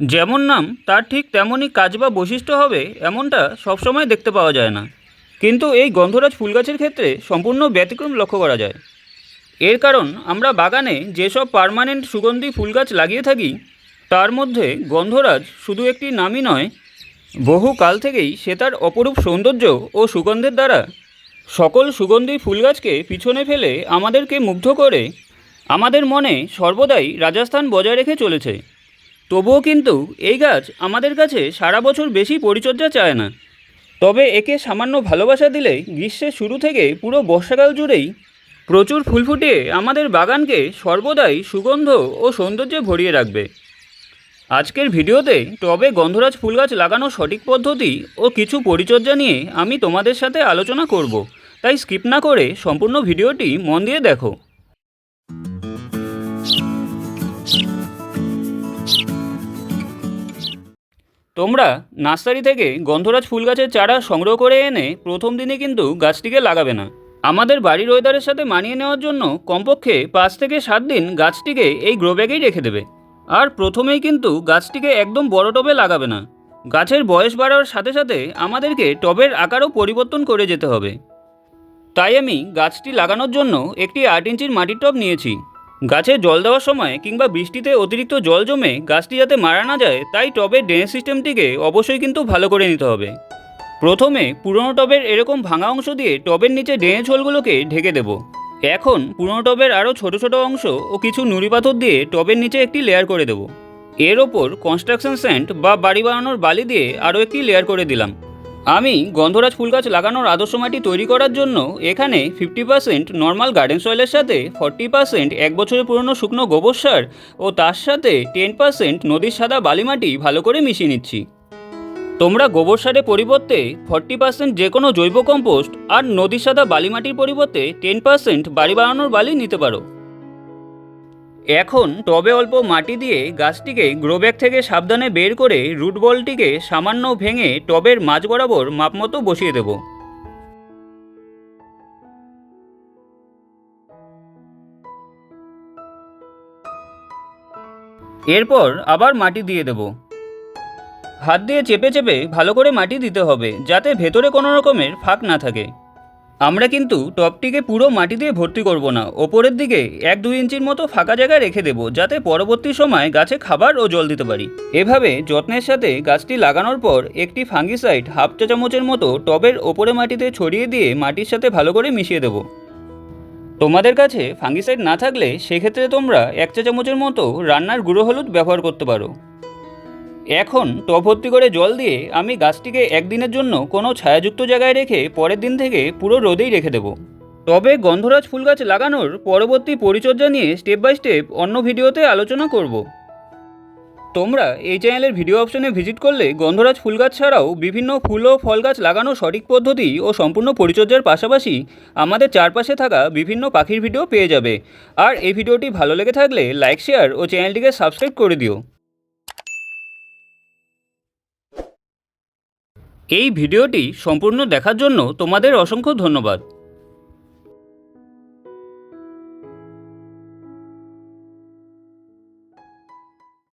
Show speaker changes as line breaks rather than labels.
যেমন নাম, তার ঠিক তেমনই কাজ বা বৈশিষ্ট্য হবে, এমনটা সবসময় দেখতে পাওয়া যায় না। কিন্তু এই গন্ধরাজ ফুল গাছের ক্ষেত্রে সম্পূর্ণ ব্যতিক্রম লক্ষ্য করা যায়। এর কারণ, আমরা বাগানে যেসব পার্মানেন্ট সুগন্ধি ফুল গাছ লাগিয়ে থাকি, তার মধ্যে গন্ধরাজ শুধু একটি নামই নয়, বহু কাল থেকেই সে তার অপরূপ সৌন্দর্য ও সুগন্ধের দ্বারা সকল সুগন্ধি ফুল গাছকে পিছনে ফেলে আমাদেরকে মুগ্ধ করে, আমাদের মনে সর্বদাই রাজস্থান বজায় রেখে চলেছে। তবুও কিন্তু এই গাছ আমাদের কাছে সারা বছর বেশি পরিচর্যা চায় না। তবে একে সামান্য ভালোবাসা দিলে গ্রীষ্মের শুরু থেকে পুরো বর্ষাকাল জুড়েই প্রচুর ফুল ফুটিয়ে আমাদের বাগানকে সর্বদাই সুগন্ধ ও সৌন্দর্যে ভরিয়ে রাখবে। আজকের ভিডিওতে টবে গন্ধরাজ ফুল গাছ লাগানোর সঠিক পদ্ধতি ও কিছু পরিচর্যা নিয়ে আমি তোমাদের সাথে আলোচনা করব। তাই স্কিপ না করে সম্পূর্ণ ভিডিওটি মন দিয়ে দেখো। তোমরা নার্সারি থেকে গন্ধরাজ ফুল গাছের চারা সংগ্রহ করে এনে প্রথম দিনে কিন্তু গাছটিকে লাগাবে না। আমাদের বাড়ির ওয়েদারের সাথে মানিয়ে নেওয়ার জন্য কমপক্ষে পাঁচ থেকে সাত দিন গাছটিকে এই গ্রো ব্যাগেই রেখে দেবে। আর প্রথমেই কিন্তু গাছটিকে একদম বড় টবে লাগাবে না। গাছের বয়স বাড়ার সাথে সাথে আমাদেরকে টবের আকারও পরিবর্তন করে যেতে হবে। তাই আমি গাছটি লাগানোর জন্য একটি আট ইঞ্চির মাটির টব নিয়েছি। গাছে জল দেওয়ার সময় কিংবা বৃষ্টিতে অতিরিক্ত জল জমে গাছটি যাতে মারা না যায়, তাই টবের ড্রেনেজ সিস্টেমটিকে অবশ্যই কিন্তু ভালো করে নিতে হবে। প্রথমে পুরনো টবের এরকম ভাঙা অংশ দিয়ে টবের নিচে ড্রেনেজ হোলগুলোকে ঢেকে দেব। এখন পুরনো টবের আরও ছোট ছোট অংশ ও কিছু নুড়ি পাথর দিয়ে টবের নিচে একটি লেয়ার করে দেব। এর ওপর কনস্ট্রাকশন স্যান্ড বা বাড়ি বানানোর বালি দিয়ে আরও একটি লেয়ার করে দিলাম। আমি গন্ধরাজ ফুল গাছ লাগানোর আদর্শ মাটি তৈরি করার জন্য এখানে ফিফটি পার্সেন্ট নর্মাল গার্ডেন সয়েলের সাথে ফর্টি পার্সেন্ট এক বছরের পুরনো শুকনো গোবর সার ও তার সাথে টেন পার্সেন্ট নদীর সাদা বালি মাটি ভালো করে মিশিয়ে নিচ্ছি। তোমরা গোবর সারের পরিবর্তে ফর্টি পার্সেন্ট যে কোনো জৈব কম্পোস্ট আর নদীর সাদা বালি মাটির পরিবর্তে টেন পার্সেন্ট বাড়ি বানানোর বালি নিতে পারো। এখন টবে অল্প মাটি দিয়ে গাছটিকে গ্রো ব্যাগ থেকে সাবধানে বের করে রুট বলটিকে সামান্য ভেঙে টবের মাঝ বরাবর মাপমতো বসিয়ে দেব। এরপর আবার মাটি দিয়ে দেব। হাত দিয়ে চেপে চেপে ভালো করে মাটি দিতে হবে যাতে ভেতরে কোনো রকমের ফাঁক না থাকে। আমরা কিন্তু টপটিকে পুরো মাটি দিয়ে ভর্তি করব না। ওপরের দিকে এক দুই ইঞ্চির মতো ফাঁকা জায়গায় রেখে দেব, যাতে পরবর্তী সময় গাছে খাবার ও জল দিতে পারি। এভাবে যত্নের সাথে গাছটি লাগানোর পর একটি ফাঙ্গিসাইড হাফ চা চামচের মতো টবের ওপরে মাটিতে ছড়িয়ে দিয়ে মাটির সাথে ভালো করে মিশিয়ে দেবো। তোমাদের কাছে ফাঙ্গিসাইড না থাকলে সেক্ষেত্রে তোমরা এক চা চামচের মতো রান্নার গুঁড়ো হলুদ ব্যবহার করতে পারো। এখন টব ভর্তি করে জল দিয়ে আমি গাছটিকে একদিনের জন্য কোনো ছায়াযুক্ত জায়গায় রেখে পরের দিন থেকে পুরো রোদেই রেখে দেবো। তবে গন্ধরাজ ফুল গাছ লাগানোর পরবর্তী পরিচর্যা নিয়ে স্টেপ বাই স্টেপ অন্য ভিডিওতে আলোচনা করব। তোমরা এই চ্যানেলের ভিডিও অপশনে ভিজিট করলে গন্ধরাজ ফুল গাছ ছাড়াও বিভিন্ন ফুল ও ফল গাছ লাগানোর সঠিক পদ্ধতি ও সম্পূর্ণ পরিচর্যার পাশাপাশি আমাদের চারপাশে থাকা বিভিন্ন পাখির ভিডিও পেয়ে যাবে। আর এই ভিডিওটি ভালো লেগে থাকলে লাইক শেয়ার ও চ্যানেলটিকে সাবস্ক্রাইব করে দিও। এই ভিডিওটি সম্পূর্ণ দেখার জন্য তোমাদের অসংখ্য ধন্যবাদ।